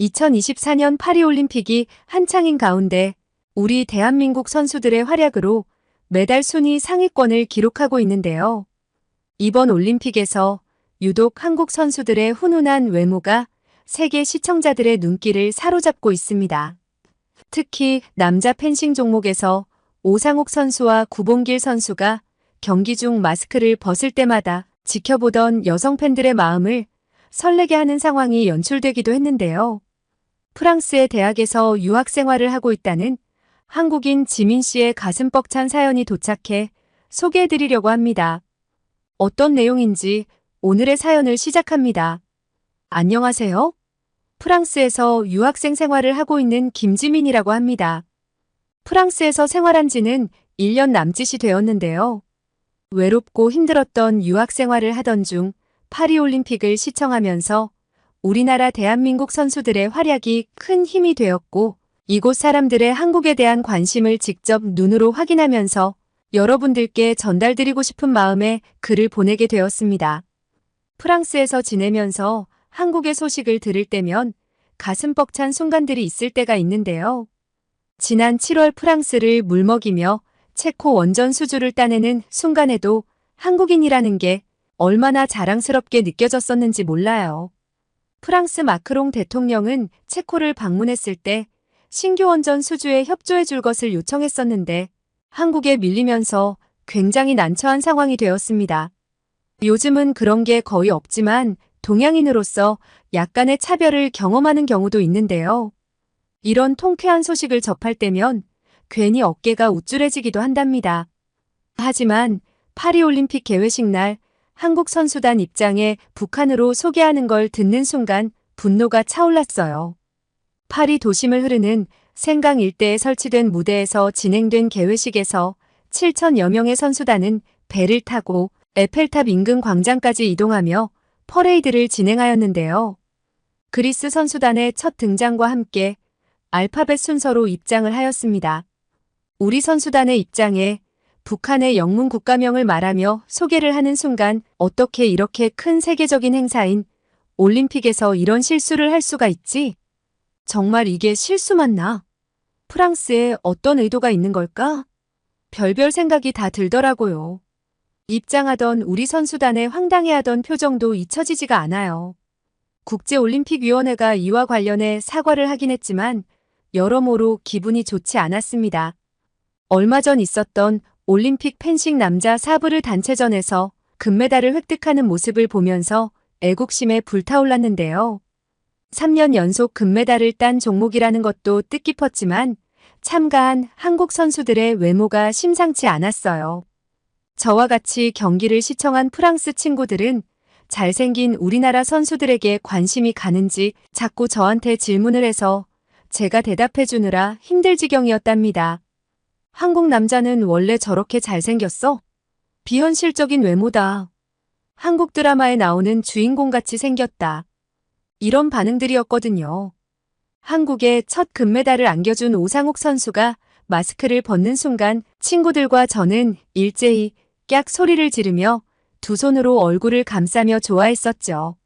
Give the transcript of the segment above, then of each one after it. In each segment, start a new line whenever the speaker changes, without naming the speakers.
2024년 파리올림픽이 한창인 가운데 우리 대한민국 선수들의 활약으로 메달 순위 상위권을 기록하고 있는데요. 이번 올림픽에서 유독 한국 선수들의 훈훈한 외모가 세계 시청자들의 눈길을 사로잡고 있습니다. 특히 남자 펜싱 종목에서 오상욱 선수와 구봉길 선수가 경기 중 마스크를 벗을 때마다 지켜보던 여성 팬들의 마음을 설레게 하는 상황이 연출되기도 했는데요. 프랑스의 대학에서 유학 생활을 하고 있다는 한국인 지민 씨의 가슴 벅찬 사연이 도착해 소개해드리려고 합니다. 어떤 내용인지 오늘의 사연을 시작합니다. 안녕하세요. 프랑스에서 유학생 생활을 하고 있는 김지민이라고 합니다. 프랑스에서 생활한 지는 1년 남짓이 되었는데요. 외롭고 힘들었던 유학 생활을 하던 중 파리올림픽을 시청하면서 우리나라 대한민국 선수들의 활약이 큰 힘이 되었고 이곳 사람들의 한국에 대한 관심을 직접 눈으로 확인하면서 여러분들께 전달드리고 싶은 마음에 글을 보내게 되었습니다. 프랑스에서 지내면서 한국의 소식을 들을 때면 가슴 벅찬 순간들이 있을 때가 있는데요. 지난 7월 프랑스를 물먹이며 체코 원전 수주를 따내는 순간에도 한국인이라는 게 얼마나 자랑스럽게 느껴졌었는지 몰라요. 프랑스 마크롱 대통령은 체코를 방문했을 때 신규 원 전 수주에 협조해 줄 것을 요청했었는데 한국에 밀리면서 굉장히 난처한 상황이 되었습니다. 요즘은 그런 게 거의 없지만 동양인으로서 약간의 차별을 경험하는 경우도 있는데요. 이런 통쾌한 소식을 접할 때면 괜히 어깨가 우쭐해지기도 한답니다. 하지만 파리올림픽 개회식 날 한국 선수단 입장에 북한으로 소개하는 걸 듣는 순간 분노가 차올랐어요. 파리 도심을 흐르는 생강 일대에 설치된 무대에서 진행된 개회식에서 7천여 명의 선수단은 배를 타고 에펠탑 인근 광장까지 이동하며 퍼레이드를 진행하였는데요. 그리스 선수단의 첫 등장과 함께 알파벳 순서로 입장을 하였습니다. 우리 선수단의 입장에 북한의 영문 국가명을 말하며 소개를 하는 순간 어떻게 이렇게 큰 세계적인 행사인 올림픽에서 이런 실수를 할 수가 있지? 정말 이게 실수 맞나? 프랑스에 어떤 의도가 있는 걸까? 별별 생각이 다 들더라고요. 입장하던 우리 선수단의 황당해하던 표정도 잊혀지지가 않아요. 국제올림픽위원회가 이와 관련해 사과를 하긴 했지만 여러모로 기분이 좋지 않았습니다. 얼마 전 있었던 올림픽 펜싱 남자 사브르 단체전에서 금메달을 획득하는 모습을 보면서 애국심에 불타올랐는데요. 3년 연속 금메달을 딴 종목이라는 것도 뜻깊었지만 참가한 한국 선수들의 외모가 심상치 않았어요. 저와 같이 경기를 시청한 프랑스 친구들은 잘생긴 우리나라 선수들에게 관심이 가는지 자꾸 저한테 질문을 해서 제가 대답해 주느라 힘들 지경이었답니다. 한국 남자는 원래 저렇게 잘생겼어? 비현실적인 외모다. 한국 드라마에 나오는 주인공같이 생겼다. 이런 반응들이었거든요. 한국에 첫 금메달을 안겨준 오상욱 선수가 마스크를 벗는 순간 친구들과 저는 일제히 깍 소리를 지르며 두 손으로 얼굴을 감싸며 좋아했었죠.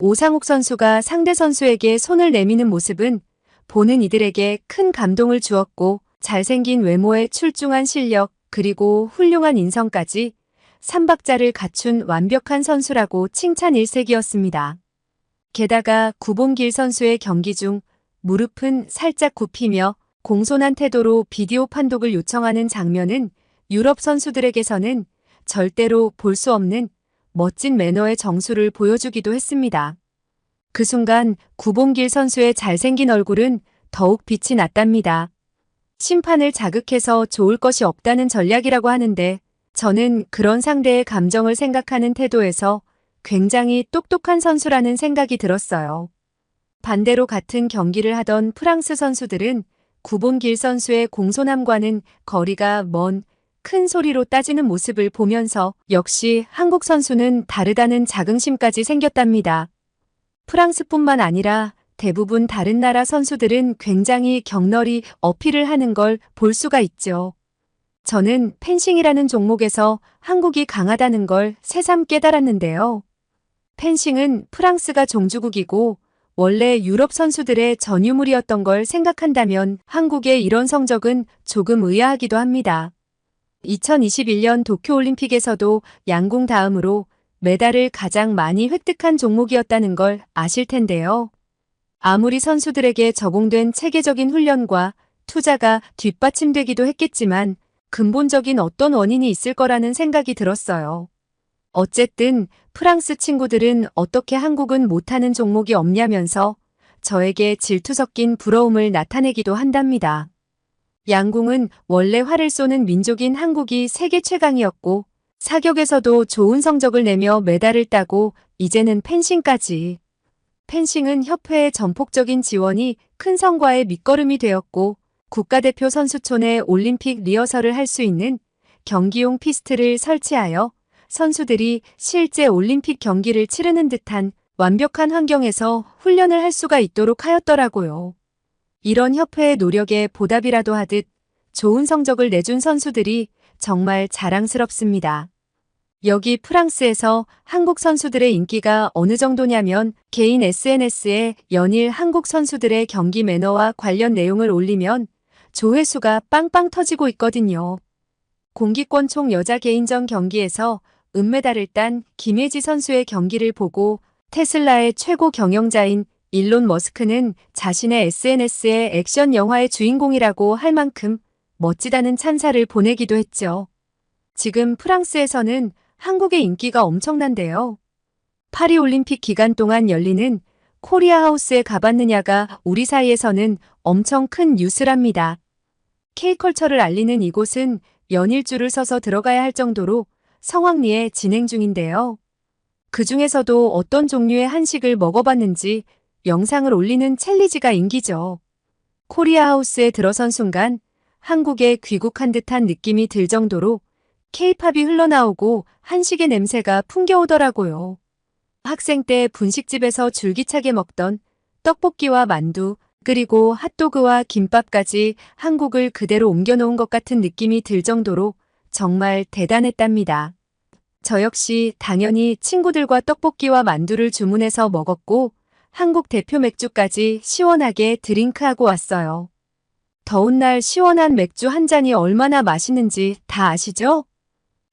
오상욱 선수가 상대 선수에게 손을 내미는 모습은 보는 이들에게 큰 감동을 주었고 잘생긴 외모에 출중한 실력 그리고 훌륭한 인성까지 삼박자를 갖춘 완벽한 선수라고 칭찬 일색이었습니다. 게다가 구봉길 선수의 경기 중 무릎은 살짝 굽히며 공손한 태도로 비디오 판독을 요청하는 장면은 유럽 선수들에게서는 절대로 볼 수 없는 멋진 매너의 정수를 보여주기도 했습니다. 그 순간 구봉길 선수의 잘생긴 얼굴은 더욱 빛이 났답니다. 심판을 자극해서 좋을 것이 없다는 전략이라고 하는데 저는 그런 상대의 감정을 생각하는 태도에서 굉장히 똑똑한 선수라는 생각이 들었어요. 반대로 같은 경기를 하던 프랑스 선수들은 구본길 선수의 공손함과는 거리가 먼 큰 소리로 따지는 모습을 보면서 역시 한국 선수는 다르다는 자긍심까지 생겼답니다. 프랑스뿐만 아니라 대부분 다른 나라 선수들은 굉장히 격렬히 어필을 하는 걸 볼 수가 있죠. 저는 펜싱이라는 종목에서 한국이 강하다는 걸 새삼 깨달았는데요. 펜싱은 프랑스가 종주국이고 원래 유럽 선수들의 전유물이었던 걸 생각한다면 한국의 이런 성적은 조금 의아하기도 합니다. 2021년 도쿄올림픽에서도 양궁 다음으로 메달을 가장 많이 획득한 종목이었다는 걸 아실 텐데요. 아무리 선수들에게 적용된 체계적인 훈련과 투자가 뒷받침되기도 했겠지만 근본적인 어떤 원인이 있을 거라는 생각이 들었어요. 어쨌든 프랑스 친구들은 어떻게 한국은 못하는 종목이 없냐면서 저에게 질투 섞인 부러움을 나타내기도 한답니다. 양궁은 원래 활을 쏘는 민족인 한국이 세계 최강이었고 사격에서도 좋은 성적을 내며 메달을 따고 이제는 펜싱까지. 펜싱은 협회의 전폭적인 지원이 큰 성과의 밑거름이 되었고 국가대표 선수촌에 올림픽 리허설을 할 수 있는 경기용 피스트를 설치하여 선수들이 실제 올림픽 경기를 치르는 듯한 완벽한 환경에서 훈련을 할 수가 있도록 하였더라고요. 이런 협회의 노력에 보답이라도 하듯 좋은 성적을 내준 선수들이 정말 자랑스럽습니다. 여기 프랑스에서 한국 선수들의 인기가 어느 정도냐면 개인 SNS에 연일 한국 선수들의 경기 매너와 관련 내용을 올리면 조회수가 빵빵 터지고 있거든요. 공기권 총 여자 개인전 경기에서 은메달을 딴 김혜지 선수의 경기를 보고 테슬라의 최고 경영자인 일론 머스크는 자신의 SNS에 액션 영화의 주인공이라고 할 만큼 멋지다는 찬사를 보내기도 했죠. 지금 프랑스에서는 한국의 인기가 엄청난데요. 파리올림픽 기간 동안 열리는 코리아 하우스에 가봤느냐가 우리 사이에서는 엄청 큰 뉴스랍니다. K컬처를 알리는 이곳은 연일 줄을 서서 들어가야 할 정도로 성황리에 진행 중인데요. 그 중에서도 어떤 종류의 한식을 먹어봤는지 영상을 올리는 챌리지가 인기죠. 코리아 하우스에 들어선 순간 한국에 귀국한 듯한 느낌이 들 정도로 케이팝이 흘러나오고 한식의 냄새가 풍겨오더라고요. 학생 때 분식집에서 줄기차게 먹던 떡볶이와 만두, 그리고 핫도그와 김밥까지 한국을 그대로 옮겨놓은 것 같은 느낌이 들 정도로 정말 대단했답니다. 저 역시 당연히 친구들과 떡볶이와 만두를 주문해서 먹었고 한국 대표 맥주까지 시원하게 드링크하고 왔어요. 더운 날 시원한 맥주 한 잔이 얼마나 맛있는지 다 아시죠?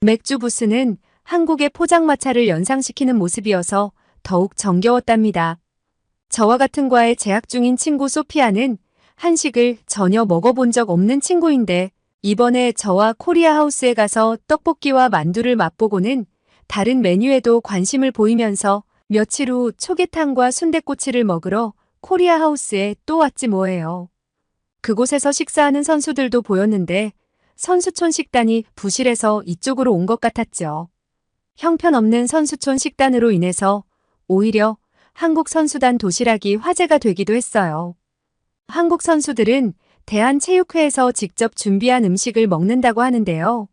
맥주 부스는 한국의 포장마차를 연상시키는 모습이어서 더욱 정겨웠답니다. 저와 같은 과에 재학 중인 친구 소피아는 한식을 전혀 먹어본 적 없는 친구인데 이번에 저와 코리아 하우스에 가서 떡볶이와 만두를 맛보고는 다른 메뉴에도 관심을 보이면서 며칠 후 초계탕과 순대꼬치를 먹으러 코리아 하우스에 또 왔지 뭐예요. 그곳에서 식사하는 선수들도 보였는데 선수촌 식단이 부실해서 이쪽으로 온 것 같았죠. 형편없는 선수촌 식단으로 인해서 오히려 한국 선수단 도시락이 화제가 되기도 했어요. 한국 선수들은 대한체육회에서 직접 준비한 음식을 먹는다고 하는데요.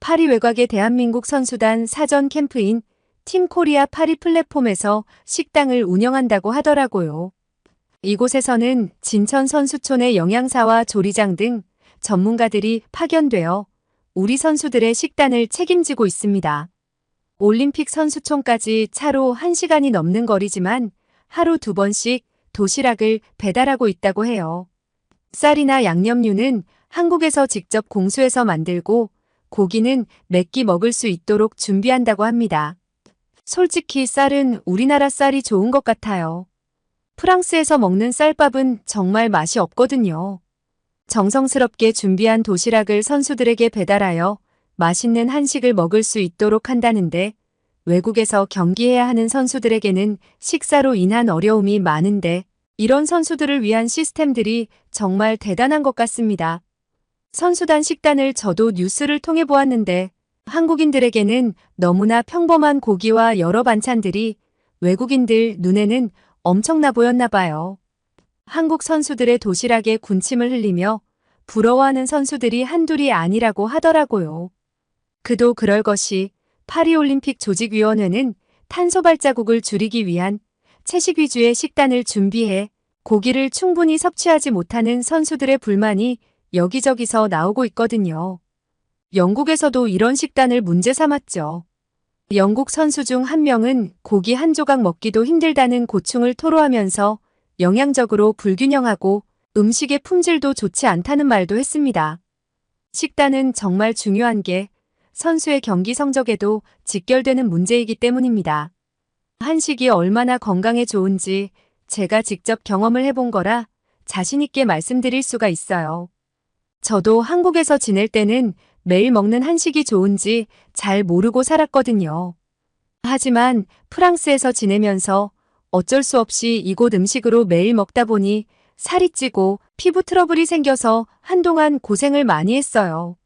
파리 외곽의 대한민국 선수단 사전 캠프인 팀 코리아 파리 플랫폼에서 식당을 운영한다고 하더라고요. 이곳에서는 진천 선수촌의 영양사와 조리장 등 전문가들이 파견되어 우리 선수들의 식단을 책임지고 있습니다. 올림픽 선수촌까지 차로 1시간이 넘는 거리지만 하루 두 번씩 도시락을 배달하고 있다고 해요. 쌀이나 양념류는 한국에서 직접 공수해서 만들고 고기는 맵기 먹을 수 있도록 준비한다고 합니다. 솔직히 쌀은 우리나라 쌀이 좋은 것 같아요. 프랑스에서 먹는 쌀밥은 정말 맛이 없거든요. 정성스럽게 준비한 도시락을 선수들에게 배달하여 맛있는 한식을 먹을 수 있도록 한다는데 외국에서 경기해야 하는 선수들에게는 식사로 인한 어려움이 많은데 이런 선수들을 위한 시스템들이 정말 대단한 것 같습니다. 선수단 식단을 저도 뉴스를 통해 보았는데 한국인들에게는 너무나 평범한 고기와 여러 반찬들이 외국인들 눈에는 엄청나 보였나 봐요. 한국 선수들의 도시락에 군침을 흘리며 부러워하는 선수들이 한둘이 아니라고 하더라고요. 그도 그럴 것이 파리올림픽 조직위원회는 탄소 발자국을 줄이기 위한 채식 위주의 식단을 준비해 고기를 충분히 섭취하지 못하는 선수들의 불만이 여기저기서 나오고 있거든요. 영국에서도 이런 식단을 문제 삼았죠. 영국 선수 중 한 명은 고기 한 조각 먹기도 힘들다는 고충을 토로하면서 영양적으로 불균형하고 음식의 품질도 좋지 않다는 말도 했습니다. 식단은 정말 중요한 게 선수의 경기 성적에도 직결되는 문제이기 때문입니다. 한식이 얼마나 건강에 좋은지 제가 직접 경험을 해본 거라 자신있게 말씀드릴 수가 있어요. 저도 한국에서 지낼 때는 매일 먹는 한식이 좋은지 잘 모르고 살았거든요. 하지만 프랑스에서 지내면서 어쩔 수 없이 이곳 음식으로 매일 먹다 보니 살이 찌고 피부 트러블이 생겨서 한동안 고생을 많이 했어요.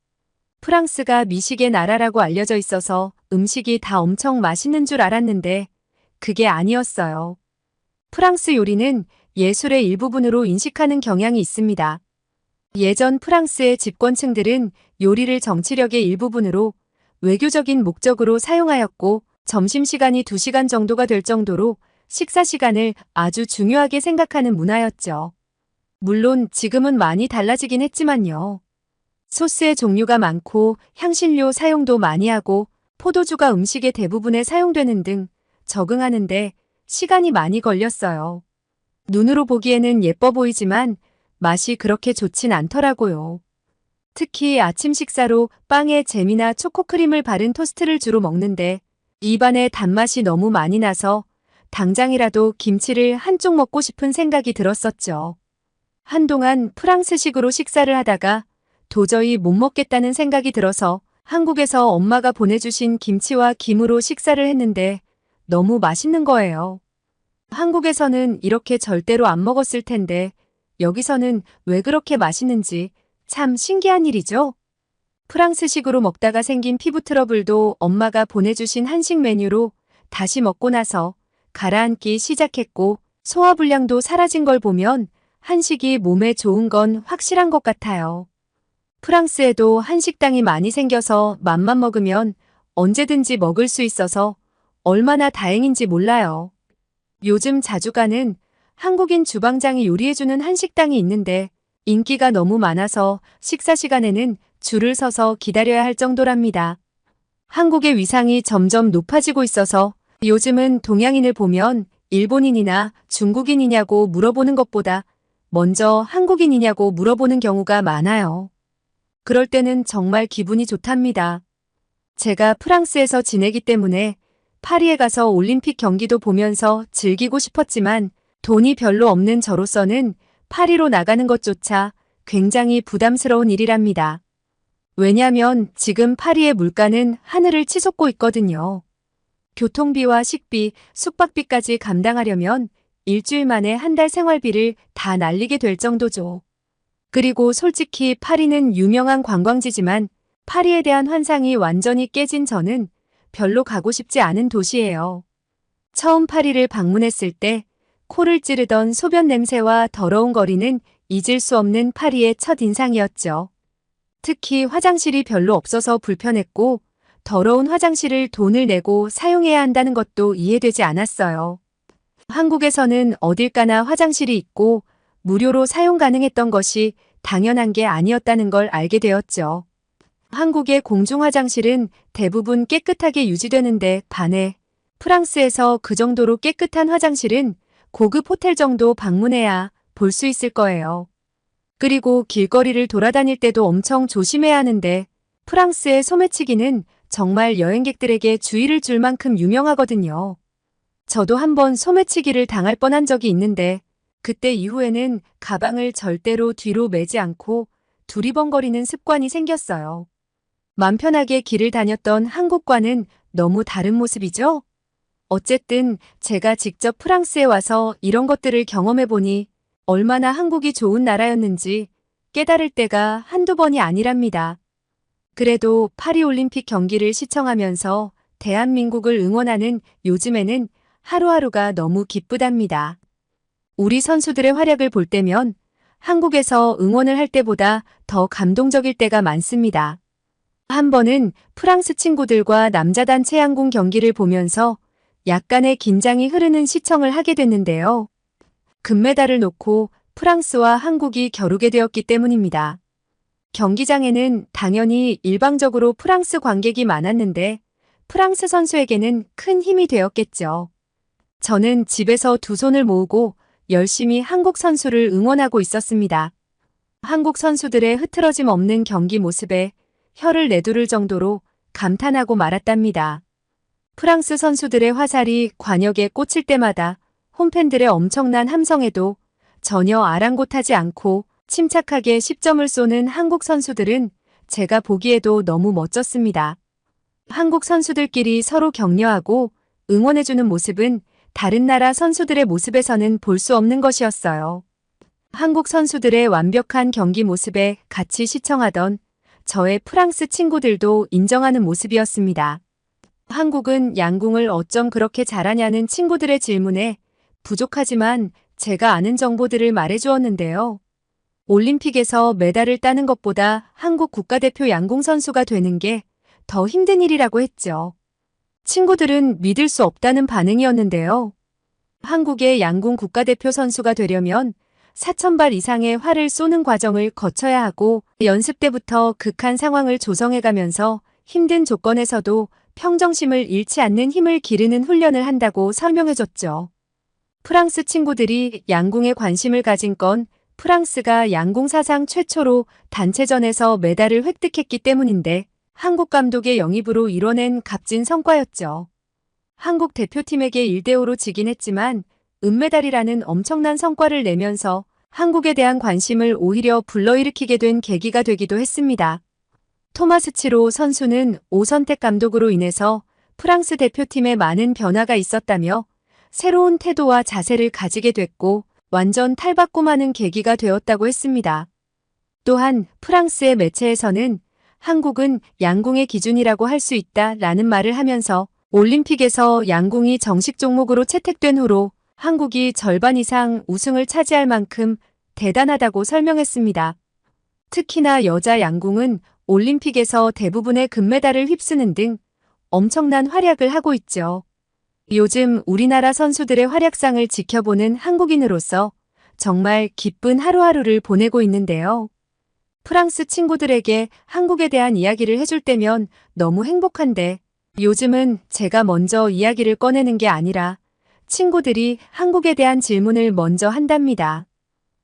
프랑스가 미식의 나라라고 알려져 있어서 음식이 다 엄청 맛있는 줄 알았는데 그게 아니었어요. 프랑스 요리는 예술의 일부분으로 인식하는 경향이 있습니다. 예전 프랑스의 집권층들은 요리를 정치력의 일부분으로 외교적인 목적으로 사용하였고 점심시간이 2시간 정도가 될 정도로 식사 시간을 아주 중요하게 생각하는 문화였죠. 물론 지금은 많이 달라지긴 했지만요. 소스의 종류가 많고 향신료 사용도 많이 하고 포도주가 음식의 대부분에 사용되는 등 적응하는데 시간이 많이 걸렸어요. 눈으로 보기에는 예뻐 보이지만 맛이 그렇게 좋진 않더라고요. 특히 아침 식사로 빵에 잼이나 초코크림을 바른 토스트를 주로 먹는데 입안에 단맛이 너무 많이 나서 당장이라도 김치를 한쪽 먹고 싶은 생각이 들었었죠. 한동안 프랑스식으로 식사를 하다가 도저히 못 먹겠다는 생각이 들어서 한국에서 엄마가 보내주신 김치와 김으로 식사를 했는데 너무 맛있는 거예요. 한국에서는 이렇게 절대로 안 먹었을 텐데 여기서는 왜 그렇게 맛있는지 참 신기한 일이죠? 프랑스식으로 먹다가 생긴 피부 트러블도 엄마가 보내주신 한식 메뉴로 다시 먹고 나서 가라앉기 시작했고 소화불량도 사라진 걸 보면 한식이 몸에 좋은 건 확실한 것 같아요. 프랑스에도 한식당이 많이 생겨서 맘만 먹으면 언제든지 먹을 수 있어서 얼마나 다행인지 몰라요. 요즘 자주 가는 한국인 주방장이 요리해주는 한식당이 있는데 인기가 너무 많아서 식사 시간에는 줄을 서서 기다려야 할 정도랍니다. 한국의 위상이 점점 높아지고 있어서 요즘은 동양인을 보면 일본인이나 중국인이냐고 물어보는 것보다 먼저 한국인이냐고 물어보는 경우가 많아요. 그럴 때는 정말 기분이 좋답니다. 제가 프랑스에서 지내기 때문에 파리에 가서 올림픽 경기도 보면서 즐기고 싶었지만 돈이 별로 없는 저로서는 파리로 나가는 것조차 굉장히 부담스러운 일이랍니다. 왜냐면 지금 파리의 물가는 하늘을 치솟고 있거든요. 교통비와 식비, 숙박비까지 감당하려면 일주일 만에 한 달 생활비를 다 날리게 될 정도죠. 그리고 솔직히 파리는 유명한 관광지지만 파리에 대한 환상이 완전히 깨진 저는 별로 가고 싶지 않은 도시예요. 처음 파리를 방문했을 때 코를 찌르던 소변 냄새와 더러운 거리는 잊을 수 없는 파리의 첫 인상이었죠. 특히 화장실이 별로 없어서 불편했고 더러운 화장실을 돈을 내고 사용해야 한다는 것도 이해되지 않았어요. 한국에서는 어딜 가나 화장실이 있고 무료로 사용 가능했던 것이 당연한 게 아니었다는 걸 알게 되었죠. 한국의 공중 화장실은 대부분 깨끗하게 유지되는데 반해 프랑스에서 그 정도로 깨끗한 화장실은 고급 호텔 정도 방문해야 볼 수 있을 거예요. 그리고 길거리를 돌아다닐 때도 엄청 조심해야 하는데 프랑스의 소매치기는 정말 여행객들에게 주의를 줄 만큼 유명하거든요. 저도 한번 소매치기를 당할 뻔한 적이 있는데 그때 이후에는 가방을 절대로 뒤로 매지 않고 두리번거리는 습관이 생겼어요. 맘 편하게 길을 다녔던 한국과는 너무 다른 모습이죠? 어쨌든 제가 직접 프랑스에 와서 이런 것들을 경험해 보니 얼마나 한국이 좋은 나라였는지 깨달을 때가 한두 번이 아니랍니다. 그래도 파리올림픽 경기를 시청하면서 대한민국을 응원하는 요즘에는 하루하루가 너무 기쁘답니다. 우리 선수들의 활약을 볼 때면 한국에서 응원을 할 때보다 더 감동적일 때가 많습니다. 한 번은 프랑스 친구들과 남자단 체양궁 경기를 보면서 약간의 긴장이 흐르는 시청을 하게 됐는데요. 금메달을 놓고 프랑스와 한국이 겨루게 되었기 때문입니다. 경기장에는 당연히 일방적으로 프랑스 관객이 많았는데 프랑스 선수에게는 큰 힘이 되었겠죠. 저는 집에서 두 손을 모으고 열심히 한국 선수를 응원하고 있었습니다. 한국 선수들의 흐트러짐 없는 경기 모습에 혀를 내두를 정도로 감탄하고 말았답니다. 프랑스 선수들의 화살이 관역에 꽂힐 때마다 홈팬들의 엄청난 함성에도 전혀 아랑곳하지 않고 침착하게 10점을 쏘는 한국 선수들은 제가 보기에도 너무 멋졌습니다. 한국 선수들끼리 서로 격려하고 응원해주는 모습은 다른 나라 선수들의 모습에서는 볼 수 없는 것이었어요. 한국 선수들의 완벽한 경기 모습에 같이 시청하던 저의 프랑스 친구들도 인정하는 모습이었습니다. 한국은 양궁을 어쩜 그렇게 잘하냐는 친구들의 질문에 부족하지만 제가 아는 정보들을 말해주었는데요. 올림픽에서 메달을 따는 것보다 한국 국가대표 양궁 선수가 되는 게 더 힘든 일이라고 했죠. 친구들은 믿을 수 없다는 반응이었는데요. 한국의 양궁 국가대표 선수가 되려면 4천발 이상의 활을 쏘는 과정을 거쳐야 하고 연습 때부터 극한 상황을 조성해가면서 힘든 조건에서도 평정심을 잃지 않는 힘을 기르는 훈련을 한다고 설명해줬죠. 프랑스 친구들이 양궁에 관심을 가진 건 프랑스가 양궁 사상 최초로 단체전에서 메달을 획득했기 때문인데 한국 감독의 영입으로 이뤄낸 값진 성과였죠. 한국 대표팀에게 1대5로 지긴 했지만 은메달이라는 엄청난 성과를 내면서 한국에 대한 관심을 오히려 불러일으키게 된 계기가 되기도 했습니다. 토마스 치로 선수는 오선택 감독으로 인해서 프랑스 대표팀에 많은 변화가 있었다며 새로운 태도와 자세를 가지게 됐고 완전 탈바꿈하는 계기가 되었다고 했습니다. 또한 프랑스의 매체에서는 한국은 양궁의 기준이라고 할 수 있다 라는 말을 하면서 올림픽에서 양궁이 정식 종목으로 채택된 후로 한국이 절반 이상 우승을 차지할 만큼 대단하다고 설명했습니다. 특히나 여자 양궁은 올림픽에서 대부분의 금메달을 휩쓰는 등 엄청난 활약을 하고 있죠. 요즘 우리나라 선수들의 활약상을 지켜보는 한국인으로서 정말 기쁜 하루하루를 보내고 있는데요. 프랑스 친구들에게 한국에 대한 이야기를 해줄 때면 너무 행복한데 요즘은 제가 먼저 이야기를 꺼내는 게 아니라 친구들이 한국에 대한 질문을 먼저 한답니다.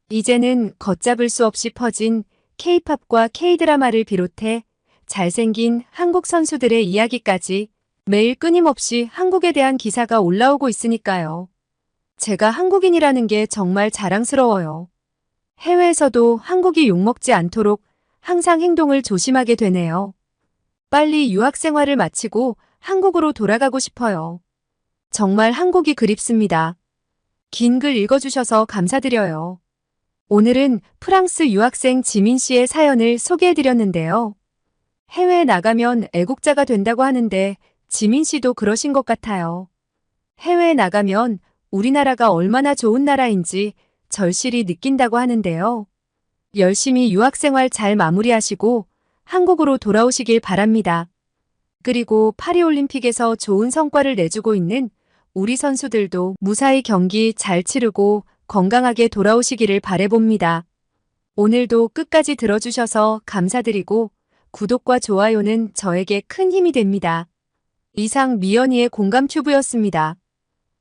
이제는 걷잡을 수 없이 퍼진 K-팝과 K-드라마를 비롯해 잘생긴 한국 선수들의 이야기까지 매일 끊임없이 한국에 대한 기사가 올라오고 있으니까요. 제가 한국인이라는 게 정말 자랑스러워요. 해외에서도 한국이 욕먹지 않도록 항상 행동을 조심하게 되네요. 빨리 유학 생활을 마치고 한국으로 돌아가고 싶어요. 정말 한국이 그립습니다. 긴 글 읽어주셔서 감사드려요. 오늘은 프랑스 유학생 지민 씨의 사연을 소개해드렸는데요. 해외에 나가면 애국자가 된다고 하는데 지민 씨도 그러신 것 같아요. 해외에 나가면 우리나라가 얼마나 좋은 나라인지 절실히 느낀다고 하는데요. 열심히 유학생활 잘 마무리하시고 한국으로 돌아오시길 바랍니다. 그리고 파리올림픽에서 좋은 성과를 내주고 있는 우리 선수들도 무사히 경기 잘 치르고 건강하게 돌아오시기를 바래봅니다. 오늘도 끝까지 들어주셔서 감사드리고 구독과 좋아요는 저에게 큰 힘이 됩니다. 이상 미연이의 공감 튜브였습니다.